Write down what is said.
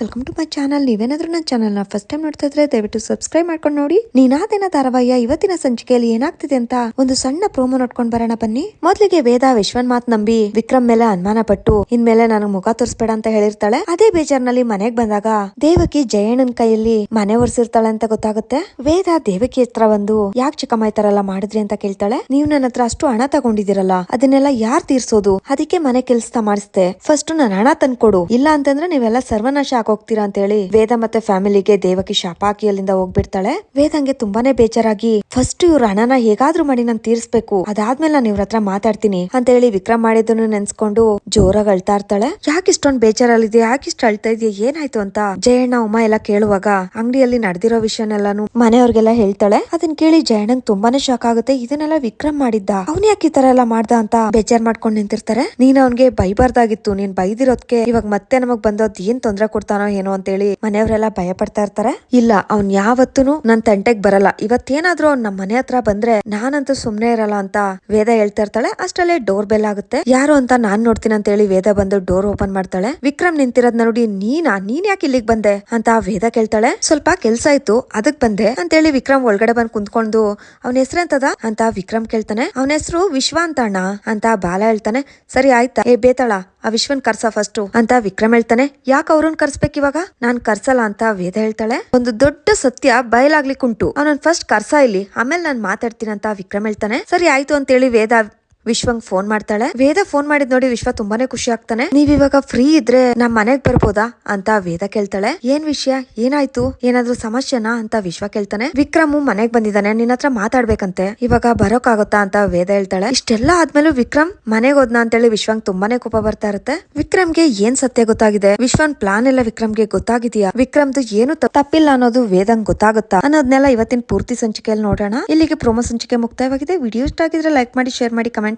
Welcome to my channel ನೀವೇನಾದ್ರೂ ನನ್ನ ಚಾನಲ್ನ ಫಸ್ಟ್ ಟೈಮ್ ನೋಡ್ತಾ ಇದ್ರೆ ದಯವಿಟ್ಟು ಸಬ್ಸ್ಕ್ರೈಬ್ ಮಾಡ್ಕೊಂಡು ನೋಡಿ. ನೀನಾದೇನ ಧಾರಾವಾಹಿಯ ಇವತ್ತಿನ ಸಂಚಿಕೆಯಲ್ಲಿ ಏನಾಗ್ತಿದೆ ಅಂತ ಒಂದು ಸಣ್ಣ ಪ್ರೋಮೋ ನೋಡ್ಕೊಂಡ್ ಬರೋಣ ಬನ್ನಿ. ಮೊದಲಿಗೆ ವೇದ ವಿಶ್ವನ್ ಮಾತ್ ನಂಬಿ ವಿಕ್ರಮ್ ಮೇಲೆ ಅನುಮಾನ ಪಟ್ಟು ಇನ್ಮೇಲೆ ನನಗ್ ಮುಖ ತೋರಿಸ್ಬೇಡ ಅಂತ ಹೇಳಿರ್ತಾಳೆ. ಅದೇ ಬೇಜಾರ್ನಲ್ಲಿ ಮನೆಗ್ ಬಂದಾಗ ದೇವಕಿ ಜಯಣ್ಣನ್ ಕೈಯಲ್ಲಿ ಮನೆ ಒರೆಸಿರ್ತಾಳೆ ಅಂತ ಗೊತ್ತಾಗುತ್ತೆ. ವೇದ ದೇವಕಿ ಹತ್ರ ಬಂದು ಯಾಕ್ ಚಿಕ್ಕಮ್ಮ ಈ ತರ ಎಲ್ಲ ಮಾಡಿದ್ರಿ ಅಂತ ಕೇಳ್ತಾಳೆ. ನೀವು ನನ್ನ ಹತ್ರ ಅಷ್ಟು ಹಣ ತಗೊಂಡಿದ್ದೀರಲ್ಲ, ಅದನ್ನೆಲ್ಲ ಯಾರ್ ತೀರ್ಸೋದು? ಅದಕ್ಕೆ ಮನೆ ಕೆಲ್ಸ ಮಾಡಿಸ್ದೆ. ಫಸ್ಟ್ ನನ್ನ ಹಣ ತಂದ್ಕೊಡು. ಇಲ್ಲ ಅಂತಂದ್ರೆ ನೀವೆಲ್ಲ ಸರ್ವನಾಶ ಆಗೋಗ್ತೀರಾ ಅಂತ ಹೇಳಿ ವೇದ ಮತ್ತೆ ಫ್ಯಾಮಿಲಿಗೆ ದೇವಕಿ ಶಾಪಾಕಿ ಅಲ್ಲಿಂದ ಹೋಗ್ಬಿಡ್ತಾಳೆ. ವೇದಂಗೆ ತುಂಬಾನೇ ಬೇಜಾರಾಗಿ, ಫಸ್ಟ್ ಇವ್ರ ಹಣನ ಹೇಗಾದ್ರೂ ಮಾಡಿ ನಾನು ತೀರ್ಸ್ಬೇಕು, ಅದಾದ್ಮೇಲೆ ನಾನು ಇವ್ರ ಮಾತಾಡ್ತೀನಿ ಅಂತ ಹೇಳಿ ವಿಕ್ರಮ್ ಮಾಡಿದ್ದನ್ನು ನೆನ್ಸ್ಕೊಂಡು ಜೋರಾಗಿ ಅಳ್ತಾ ಇರ್ತಾಳೆ. ಯಾಕೆ ಇಷ್ಟೊಂದ್ ಬೇಜಾರಲ್ಲಿದೆ ಯಾಕೆ ಇಷ್ಟ ಅಳ್ತಾ ಇದೆಯಾ, ಏನಾಯ್ತು ಅಂತ ಜಯಣ್ಣ, ಉಮಾ ಎಲ್ಲ ಕೇಳುವಾಗ ಅಂಗಡಿಯಲ್ಲಿ ನಡೆದಿರೋ ವಿಷಯನೆಲ್ಲಾನು ಮನೆಯವ್ರಿಗೆಲ್ಲ ಹೇಳ್ತಾಳೆ. ಅದನ್ನ ಕೇಳಿ ಜಯಣ್ಣಂಗ್ ತುಂಬಾನೇ ಶಾಕ್ ಆಗುತ್ತೆ. ಇದನ್ನೆಲ್ಲ ವಿಕ್ರಮ್ ಮಾಡಿದ್ದ, ಅವ್ನ್ ಯಾಕೆ ಈ ತರ ಎಲ್ಲ ಮಾಡ್ದ ಅಂತ ಬೇಜಾರ್ ಮಾಡ್ಕೊಂಡ್ ನಿಂತಿರ್ತಾರೆ? ನೀನ್ ಅವ್ನ್ಗೆ ಬೈಬಾರ್ದಾಗಿತ್ತು, ನೀನ್ ಬೈದಿರೋದ್ಕೆ ಇವಾಗ ಮತ್ತೆ ನಮಗ್ ಬಂದೋದ್ ಏನ್ ತೊಂದ್ರೆ ಕೊಡ್ತಾನೋ ಏನೋ ಅಂತೇಳಿ ಮನೆಯವರೆಲ್ಲ ಭಯ ಪಡ್ತಾ ಇರ್ತಾರೆ. ಇಲ್ಲ, ಅವ್ನ್ ಯಾವತ್ತೂ ನನ್ ತಂಟೆಗ್ ಬರಲ್ಲ. ಇವತ್ತೇನಾದ್ರೂ ಅವ್ನ್ ನಮ್ ಮನೆ ಹತ್ರ ಬಂದ್ರೆ ನಾನಂತೂ ಸುಮ್ನೆ ಇರಲ್ಲ ಅಂತ ವೇದ ಹೇಳ್ತಾ ಇರ್ತಾಳೆ. ಅಷ್ಟಲ್ಲೇ ಡೋರ್ ಬೆಲ್ ಆಗುತ್ತೆ. ಯಾರು ಅಂತ ನಾನ್ ನೋಡ್ತೀನಿ ಅಂತ ಹೇಳಿ ವೇದ ಬಂದು ಡೋರ್ ಓಪನ್ ಮಾಡ್ತಾಳೆ. ವಿಕ್ರಮ್ ನಿಂತಿರೋದ್ನ ನೋಡಿ, ನೀನಾ? ನೀನ್ ಯಾಕೆ ಇಲ್ಲಿಗ್ ಬಂದೆ? ಅಂತ ವೇದ ಕೇಳ್ತಾಳೆ. ಸ್ವಲ್ಪ ಕೆಲ್ಸ ಇತ್ತು, ಅದಕ್ ಬಂದೆ. ಅಂತೇಳಿ ವಿಕ್ರಮ್ ಒಳಗಡೆ ಬಂದ್ ಕುಂತ್ಕೊಂಡು, ಅವನ ಹೆಸರೆಂತದ ಅಂತ ವಿಕ್ರಮ್ ಕೇಳ್ತಾನೆ. ಅವನ ಹೆಸರು ವಿಶ್ವ ಅಂತ ಅಣ್ಣ ಅಂತ ಬಾಲ ಹೇಳ್ತಾನೆ. ಸರಿ, ಆಯ್ತಾ? ಏ, ಬೇತಾಳ ಆ ವಿಶ್ವನ್ ಕರ್ಸ ಫಸ್ಟ್ ಅಂತ ವಿಕ್ರಮ್ ಹೇಳ್ತಾನೆ. ಯಾಕೆ ಅವ್ರನ್ನ ಕರ್ಸ್ಬೇಕು ಇವಾಗ? ನಾನ್ ಕರ್ಸಲ್ಲ ಅಂತ ವೇದ ಹೇಳ್ತಾಳೆ. ಒಂದು ದೊಡ್ಡ ಸತ್ಯ ಬಯಲಾಗ್ಲಿಕ್ಕುಂಟು. ಅವನನ್ ಫಸ್ಟ್ ಕರ್ಸ ಇಲ್ಲಿ. ಆಮೇಲೆ ನಾನ್ ಮಾತಾಡ್ತೀನಿ ಅಂತ ವಿಕ್ರಮ್ ಹೇಳ್ತಾನೆ. ಸರಿ, ಆಯ್ತು ಅಂತೇಳಿ ವೇದ ವಿಶ್ವಂಗ್ ಫೋನ್ ಮಾಡ್ತಾಳೆ. ವೇದ ಫೋನ್ ಮಾಡಿದ್ ನೋಡಿ ವಿಶ್ವ ತುಂಬಾನೇ ಖುಷಿ ಆಗ್ತಾನೆ. ನೀವ್ ಇವಾಗ ಫ್ರೀ ಇದ್ರೆ ನಮ್ ಮನೆಗ್ ಬರ್ಬೋದಾ ಅಂತ ವೇದ ಕೇಳ್ತಾಳೆ. ಏನ್ ವಿಷಯ? ಏನಾಯ್ತು? ಏನಾದ್ರೂ ಸಮಸ್ಯೆನಾ ಅಂತ ವಿಶ್ವ ಕೇಳ್ತಾನೆ. ವಿಕ್ರಮ್ ಮನೆಗ್ ಬಂದಿದ್ದಾನೆ. ನಿನ್ನ ಹತ್ರ ಮಾತಾಡ್ಬೇಕಂತೆ. ಇವಾಗ ಬರೋಕಾಗತ್ತಾ ಅಂತ ವೇದ ಹೇಳ್ತಾಳೆ. ಇಷ್ಟೆಲ್ಲ ಆದ್ಮೇಲೂ ವಿಕ್ರಮ್ ಮನೆಗ್ ಹೋದ್ನಾ ಅಂತೇಳಿ ವಿಶ್ವಂಗ್ ತುಂಬಾನೇ ಕೋಪ ಬರ್ತಾ ಇರುತ್ತೆ. ವಿಕ್ರಮ್ಗೆ ಏನ್ ಸತ್ಯ ಗೊತ್ತಾಗಿದೆ? ವಿಶ್ವನ್ ಪ್ಲಾನ್ ಎಲ್ಲ ವಿಕ್ರಮ್ಗೆ ಗೊತ್ತಾಗಿದೆಯಾ? ವಿಕ್ರಮ್ದು ಏನು ತಪ್ಪಿಲ್ಲ ಅನ್ನೋದು ವೇದಂಗ್ ಗೊತ್ತಾಗುತ್ತಾ? ಅನ್ನೋದನ್ನೆಲ್ಲ ಇವತ್ತಿನ ಪೂರ್ತಿ ಸಂಚಿಕೆಯಲ್ಲಿ ನೋಡೋಣ. ಇಲ್ಲಿಗೆ ಪ್ರೋಮೋ ಸಂಚಿಕೆ ಮುಕ್ತಾಯವಾಗಿದೆ. ವಿಡಿಯೋ ಇಷ್ಟ ಆಗಿದ್ರೆ ಲೈಕ್ ಮಾಡಿ ಶೇರ್ ಮಾಡಿ ಕಮೆಂಟ್